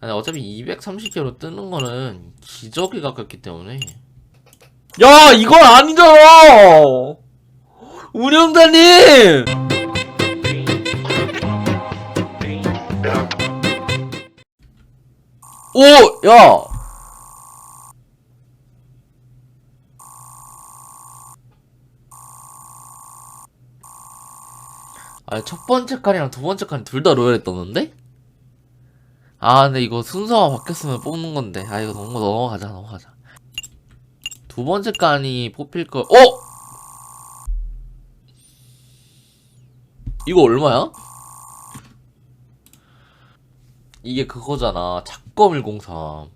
아니 어차피 230개로 뜨는 거는 기적에 가깝기 때문에 야 이건 아니잖아 운영자님 오! 야! 아니 첫 번째 칸이랑 두 번째 칸 둘 다 로열에 떴는데? 아 근데 이거 순서가 바뀌었으면 뽑는 건데. 아 이거 넘어 넘어가자 넘어가자. 두 번째 칸이 뽑힐 거 어? 이거 얼마야? 이게 그거잖아. 착검 103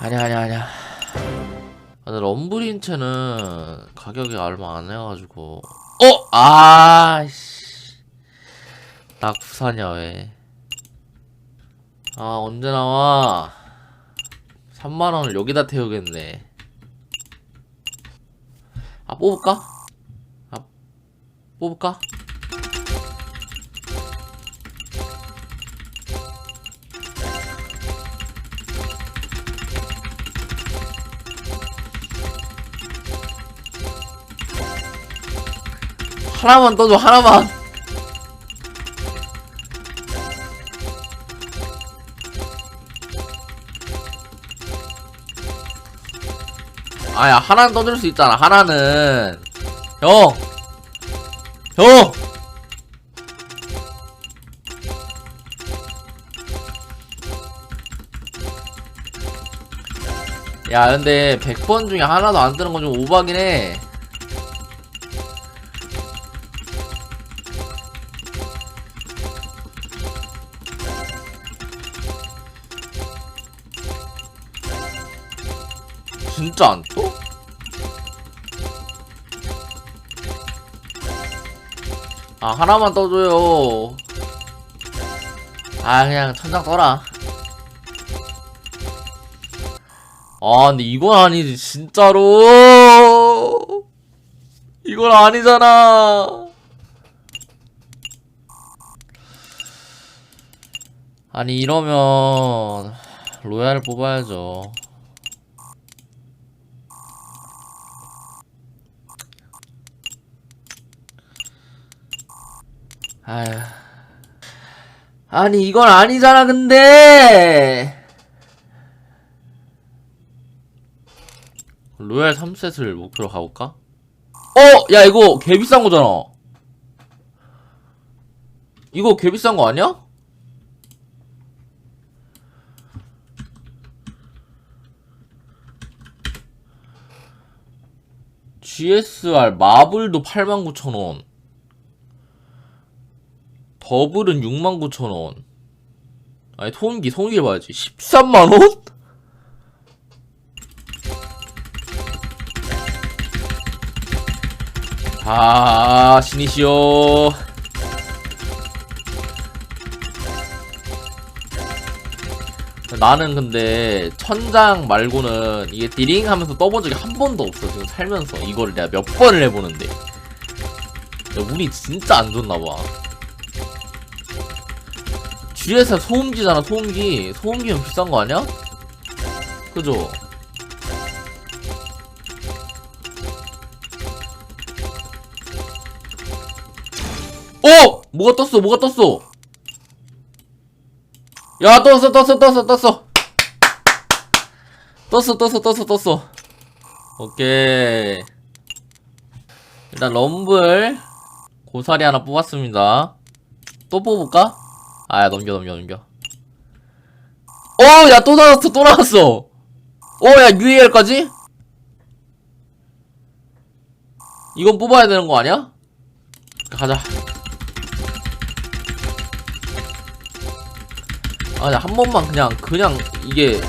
아니야 아니야 아니야. 아, 근데 럼블인체는 가격이 얼마 안 해가지고. 어? 아씨 나 부사냐 왜? 아 언제 나와? 3만 원을 여기다 태우겠네. 아 뽑을까? 아 뽑을까? 하나만 떠줘 하나만. 아야 하나는 떠줄 수 있잖아 하나는 형 형! 야 근데 100번 중에 하나도 안 뜨는 건좀해 진짜 안 떠? 아 하나만 떠줘요. 아 그냥 천장 떠라. 아 근데 이건 아니지 진짜로. 이건 아니잖아. 아니 이러면 로얄을 뽑아야죠 아휴. 아니, 이건 아니잖아, 근데! 로얄 3셋을 목표로 가볼까? 어! 야, 이거 개 비싼 거잖아. 이거 개 비싼 거 아니야? GSR 마블도 89,000원. 더블은 69,000원. 아니, 소음기, 소음기 봐야지. 13만원? 아, 신이시여. 나는 근데 천장 말고는 이게 디링 하면서 떠본 적이 한 번도 없어 지금 살면서 이거를 내가 몇 번을 해보는데 야, 운이 진짜 안 좋나봐 GSR 소음기잖아 소음기 소음기면 비싼 거 아니야? 그죠? 어! 뭐가 떴어 뭐가 떴어 야 떴어 떴어 떴어 떴어 떴어 떴어 떴어 떴어 오케이 일단 럼블 고사리 하나 뽑았습니다 또 뽑을까? 아야 넘겨 넘겨 넘겨. 어 야 또 나왔어 또 나왔어. 어 야 UAL까지? 이건 뽑아야 되는 거 아니야? 가자. 아니 한 번만 그냥 그냥 이게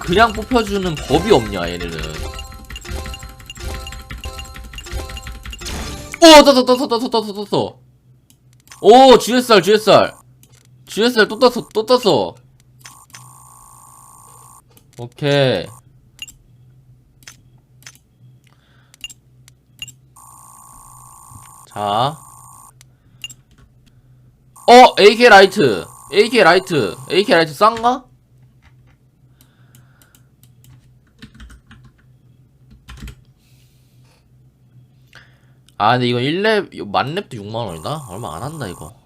그냥 뽑혀주는 법이 없냐 얘네는. 오 떴어 떴어 떴어 떴어 떴어 오 GSR GSR GSR 또 떴어 또 떴어 오케이 자 어! AK 라이트 AK 라이트 AK 라이트 싼가? 아 근데 이거 1렙 이거 만렙도 6만원이다? 얼마 안 한다 이거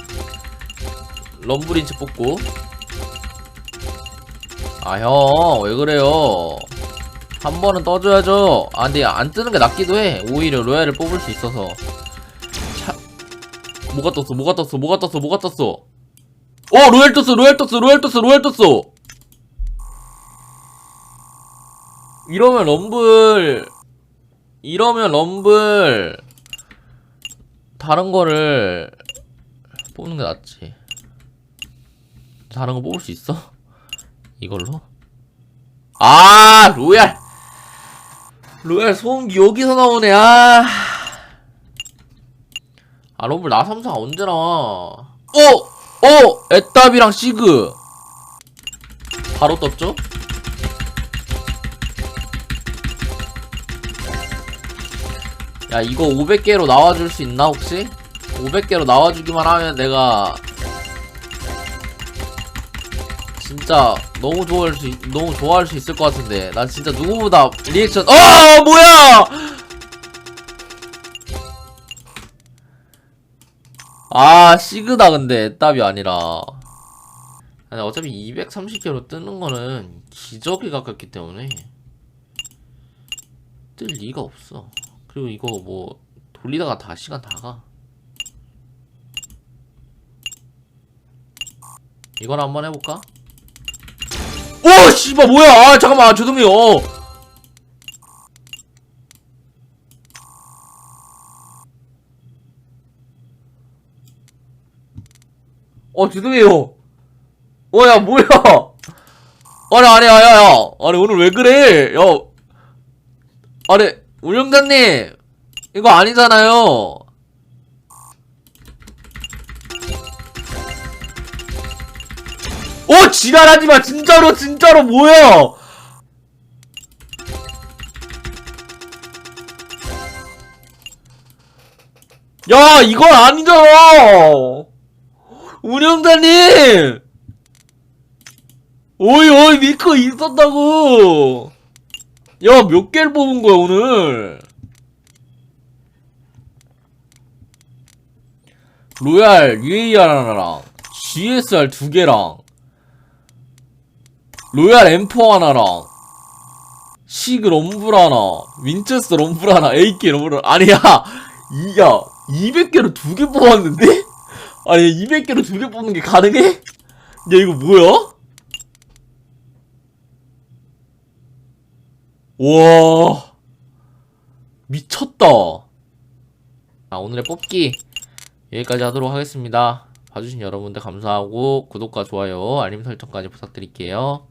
럼블인치 뽑고. 아, 형, 왜 그래요? 한 번은 떠줘야죠. 아, 근데 안 뜨는 게 낫기도 해. 오히려 로얄을 뽑을 수 있어서. 차... 뭐가 떴어, 뭐가 떴어, 뭐가 떴어, 뭐가 떴어. 어, 로얄 떴어, 로얄 떴어, 로얄 떴어, 로얄 떴어. 이러면 럼블, 이러면 럼블, 다른 거를 뽑는 게 낫지. 다른 거 뽑을 수 있어? 이걸로? 아, 로얄. 로얄 소음기 여기서 나오네, 아. 아, 럼블 나 삼성 언제 나와? 어! 어! 애답이랑 시그. 바로 떴죠? 야, 이거 500개로 나와줄 수 있나, 혹시? 500개로 나와주기만 하면 내가 진짜 너무 좋아할 수 있- 너무 좋아할 수 있을 것 같은데. 난 진짜 누구보다 리액션 어 뭐야! 아 시그다 근데 답이 아니라. 아니 어차피 230개로 뜨는 거는 기적에 가깝기 때문에 뜰 리가 없어. 그리고 이거 뭐 돌리다가 다 시간 다가. 이걸 한번 해볼까? 오 씨발 뭐야? 아 잠깐만 아, 죄송해요. 어 죄송해요. 어 야 뭐야? 아니 아니 아니 야 아니 오늘 왜 그래? 야. 아니 운영자님. 이거 아니잖아요 어 지랄하지 마. 진짜로 진짜로 뭐야? 야 이건 아니잖아. 운영자님! 오이 오이 미크 있었다고. 야 몇 개를 뽑은 거야 오늘? 로얄 UAR 하나랑 GSR 두 개랑 로얄 M4 하나랑 시그 럼블 하나 윈체스 럼블 하나 AK 럼블 하나 아니야 이야 200개로 두 개 뽑았는데? 아니 200개로 두 개 뽑는 게 가능해? 야 이거 뭐야? 와 미쳤다 아 오늘의 뽑기 여기까지 하도록 하겠습니다 봐주신 여러분들 감사하고 구독과 좋아요 알림 설정까지 부탁드릴게요